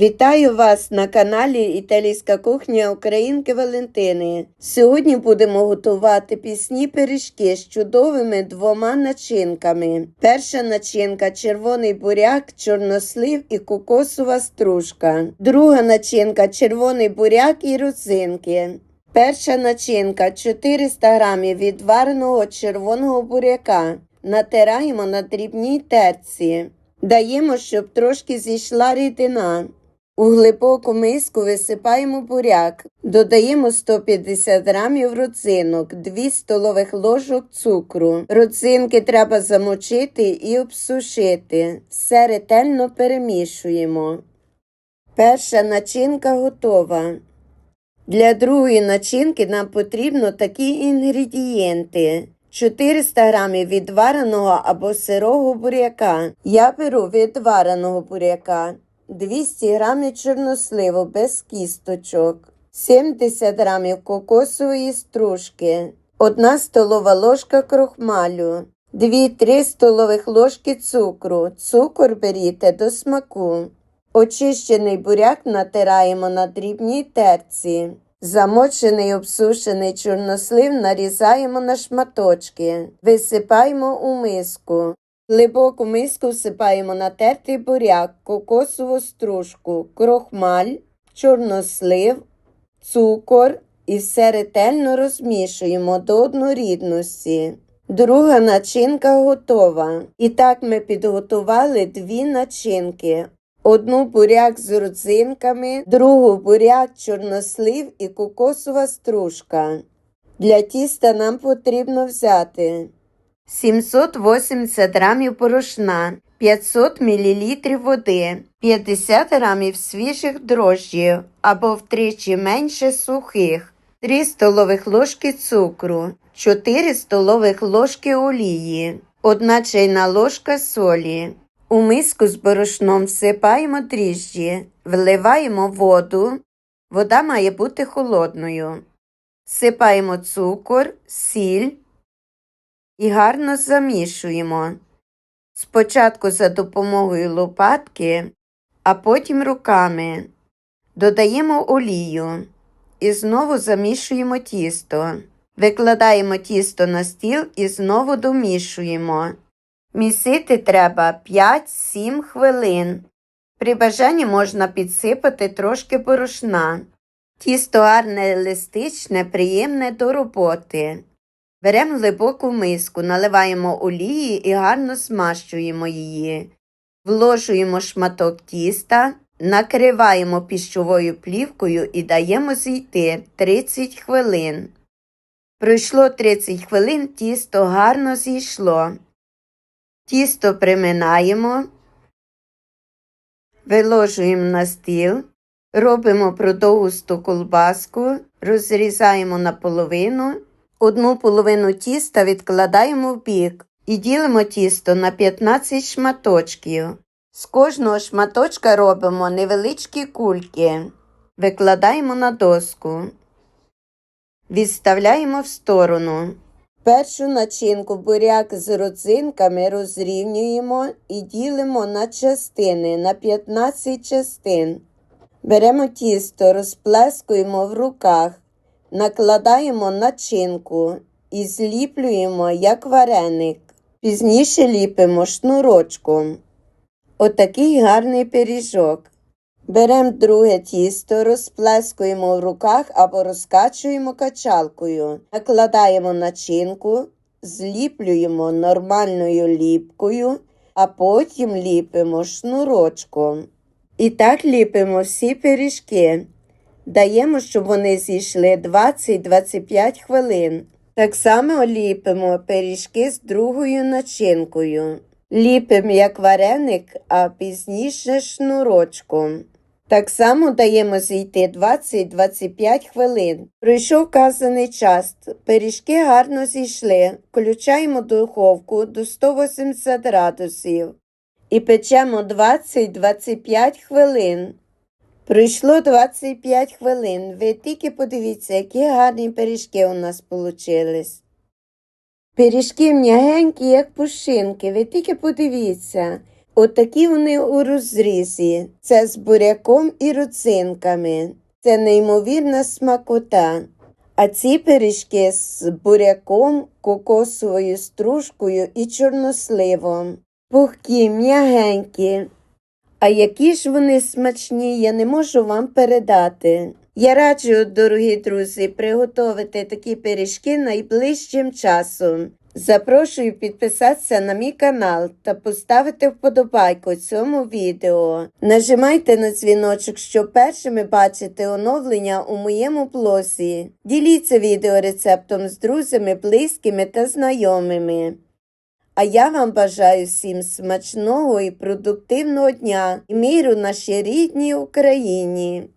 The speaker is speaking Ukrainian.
Вітаю вас на каналі Італійська кухня Українки Валентини. Сьогодні будемо готувати пісні пиріжки з чудовими двома начинками. Перша начинка червоний буряк, чорнослив і кокосова стружка. Друга начинка червоний буряк і родзинки. Перша начинка 400 грамів відвареного червоного буряка. Натираємо на дрібній терці. Даємо, щоб трошки зійшла рідина. У глибоку миску висипаємо буряк, додаємо 150 грамів родзинок, 2 столових ложок цукру. Родзинки треба замочити і обсушити. Все ретельно перемішуємо. Перша начинка готова. Для другої начинки нам потрібно такі інгредієнти. 400 грамів відвареного або сирого буряка. Я беру відвареного буряка. 200 грамів чорносливу без кісточок, 70 грамів кокосової стружки, 1 столова ложка крохмалю, 2-3 столових ложки цукру. Цукор беріть до смаку. Очищений буряк натираємо на дрібній терці. Замочений обсушений чорнослив нарізаємо на шматочки, висипаємо у миску. Глибоку миску всипаємо натертий буряк, кокосову стружку, крохмаль, чорнослив, цукор і все ретельно розмішуємо до однорідності. Друга начинка готова. І так ми підготували дві начинки. Одну буряк з родзинками, другу буряк, чорнослив і кокосова стружка. Для тіста нам потрібно взяти 780 грамів порошна, 500 мл води, 50 грамів свіжих дрожжів або втричі менше сухих, 3 столових ложки цукру, 4 столових ложки олії, 1 чайна ложка солі. У миску з борошном всипаємо дріжджі, вливаємо воду. Вода має бути холодною. Всипаємо цукор, сіль і гарно замішуємо. Спочатку за допомогою лопатки, а потім руками. Додаємо олію і знову замішуємо тісто. Викладаємо тісто на стіл і знову домішуємо. Місити треба 5-7 хвилин. При бажанні можна підсипати трошки борошна. Тісто гарне еластичне, приємне до роботи. Беремо глибоку миску, наливаємо олії і гарно змащуємо її. Вложуємо шматок тіста, накриваємо піщовою плівкою і даємо зійти 30 хвилин. Пройшло 30 хвилин, тісто гарно зійшло. Тісто приминаємо, виложуємо на стіл, робимо продовгусту колбаску, розрізаємо на половину, одну половину тіста відкладаємо в бік і ділимо тісто на 15 шматочків. З кожного шматочка робимо невеличкі кульки, викладаємо на доску, відставляємо в сторону. Першу начинку буряк з родзинками розрівнюємо і ділимо на частини на 15 частин. Беремо тісто, розплескуємо в руках, накладаємо начинку і зліплюємо як вареник. Пізніше ліпимо шнурочком. Отакий гарний пиріжок. Беремо друге тісто, розплескуємо в руках або розкачуємо качалкою, накладаємо начинку, зліплюємо нормальною ліпкою, а потім ліпимо шнурочком. І так ліпимо всі пиріжки. Даємо, щоб вони зійшли 20-25 хвилин. Так само ліпимо пиріжки з другою начинкою. Ліпимо як вареник, а пізніше шнурочком. Так само даємо зійти 20-25 хвилин. Пройшов вказаний час. Пиріжки гарно зійшли. Включаємо духовку до 180 градусів і печемо 20-25 хвилин. Пройшло 25 хвилин. Ви тільки подивіться, які гарні пиріжки у нас вийшли. Пиріжки м'ягенькі, як пушинки, ви тільки подивіться. Отакі вони у розрізі. Це з буряком і родзинками. Це неймовірна смакота. А ці пиріжки з буряком, кокосовою стружкою і чорносливом. Пухкі, м'ягенькі. А які ж вони смачні, я не можу вам передати. Я раджу, дорогі друзі, приготувати такі пиріжки найближчим часом. Запрошую підписатися на мій канал та поставити вподобайку цьому відео. Нажимайте на дзвіночок, щоб першими бачити оновлення у моєму блозі. Діліться відеорецептом з друзями, близькими та знайомими. А я вам бажаю всім смачного і продуктивного дня і миру нашій рідній Україні.